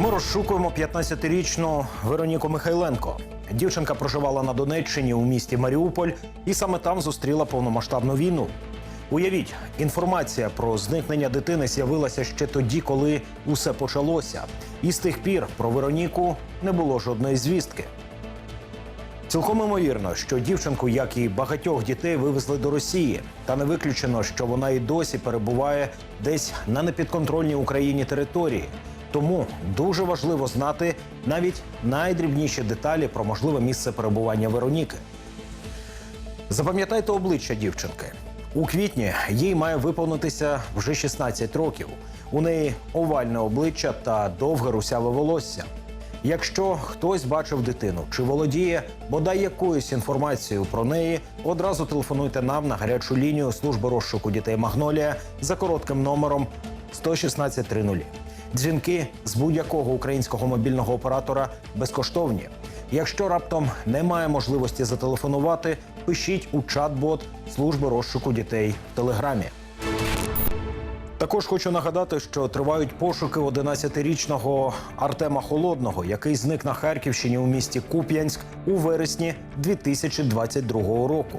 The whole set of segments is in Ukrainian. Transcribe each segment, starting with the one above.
Ми розшукуємо 15-річну Вероніку Михайленко. Дівчинка проживала на Донеччині у місті Маріуполь і саме там зустріла повномасштабну війну. Уявіть, інформація про зникнення дитини з'явилася ще тоді, коли усе почалося. І з тих пір про Вероніку не було жодної звістки. Цілком імовірно, що дівчинку, як і багатьох дітей, вивезли до Росії, та не виключено, що вона і досі перебуває десь на непідконтрольній Україні території. Тому дуже важливо знати навіть найдрібніші деталі про можливе місце перебування Вероніки. Запам'ятайте обличчя дівчинки. У квітні їй має виповнитися вже 16 років. У неї овальне обличчя та довге русяве волосся. Якщо хтось бачив дитину чи володіє бодай якоюсь інформацією про неї, одразу телефонуйте нам на гарячу лінію служби розшуку дітей Магнолія за коротким номером 11630. Дзвінки з будь-якого українського мобільного оператора безкоштовні. Якщо раптом немає можливості зателефонувати, пишіть у чат-бот служби розшуку дітей в телеграмі. Також хочу нагадати, що тривають пошуки 11-річного Артема Холодного, який зник на Харківщині у місті Куп'янськ у вересні 2022 року.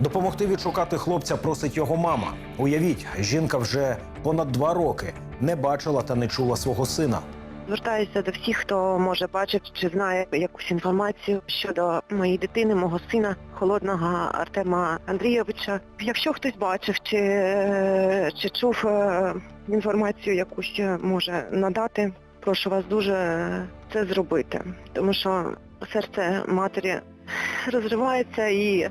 Допомогти відшукати хлопця просить його мама. Уявіть, жінка вже понад два роки не бачила та не чула свого сина. Звертаюся до всіх, хто може бачити чи знає якусь інформацію щодо моєї дитини, мого сина, холодного Артема Андрійовича. Якщо хтось бачив чи, чи чув е, інформацію якусь може надати, прошу вас дуже це зробити, тому що серце матері розривається і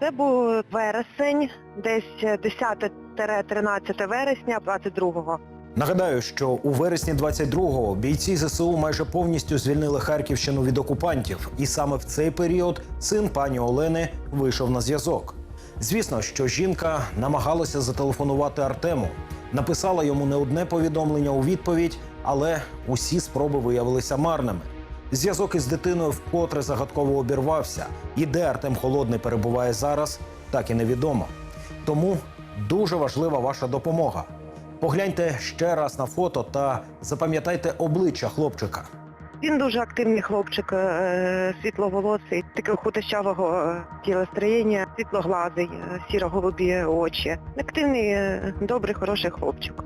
Це був вересень, десь 10-13 вересня 22-го. Нагадаю, що у вересні 22-го бійці ЗСУ майже повністю звільнили Харківщину від окупантів, і саме в цей період син пані Олени вийшов на зв'язок. Звісно, що жінка намагалася зателефонувати Артему, написала йому не одне повідомлення у відповідь, але усі спроби виявилися марними. Зв'язок із дитиною вкотре загадково обірвався, і де Артем Холодний перебуває зараз, так і невідомо. Тому дуже важлива ваша допомога. Погляньте ще раз на фото та запам'ятайте обличчя хлопчика. Він дуже активний хлопчик, е, світловолосий, такого худощавого е, тілостроєння, світлоглазий, е, сіро-голубі очі. Активний, добрий, хороший хлопчик.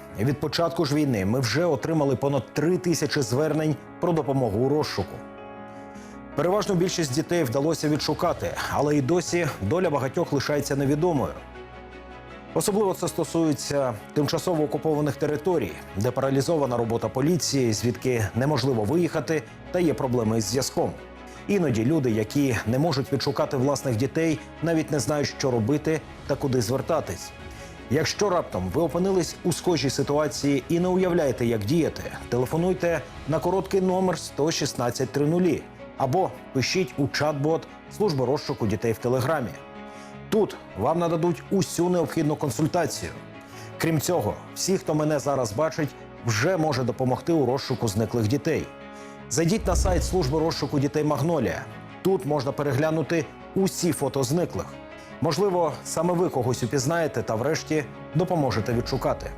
Від початку ж війни ми вже отримали понад три тисячі звернень про допомогу у розшуку. Переважну більшість дітей вдалося відшукати, але і досі доля багатьох лишається невідомою. Особливо це стосується тимчасово окупованих територій, де паралізована робота поліції, звідки неможливо виїхати, та є проблеми із зв'язком. Іноді люди, які не можуть відшукати власних дітей, навіть не знають, що робити та куди звертатись. Якщо раптом ви опинились у схожій ситуації і не уявляєте, як діяти, телефонуйте на короткий номер 11630 або пишіть у чат-бот служби розшуку дітей в телеграмі. Тут вам нададуть усю необхідну консультацію. Крім цього, всі, хто мене зараз бачить, вже може допомогти у розшуку зниклих дітей. Зайдіть на сайт служби розшуку дітей Магнолія. Тут можна переглянути усі фото зниклих. Можливо, саме ви когось упізнаєте та врешті допоможете відшукати.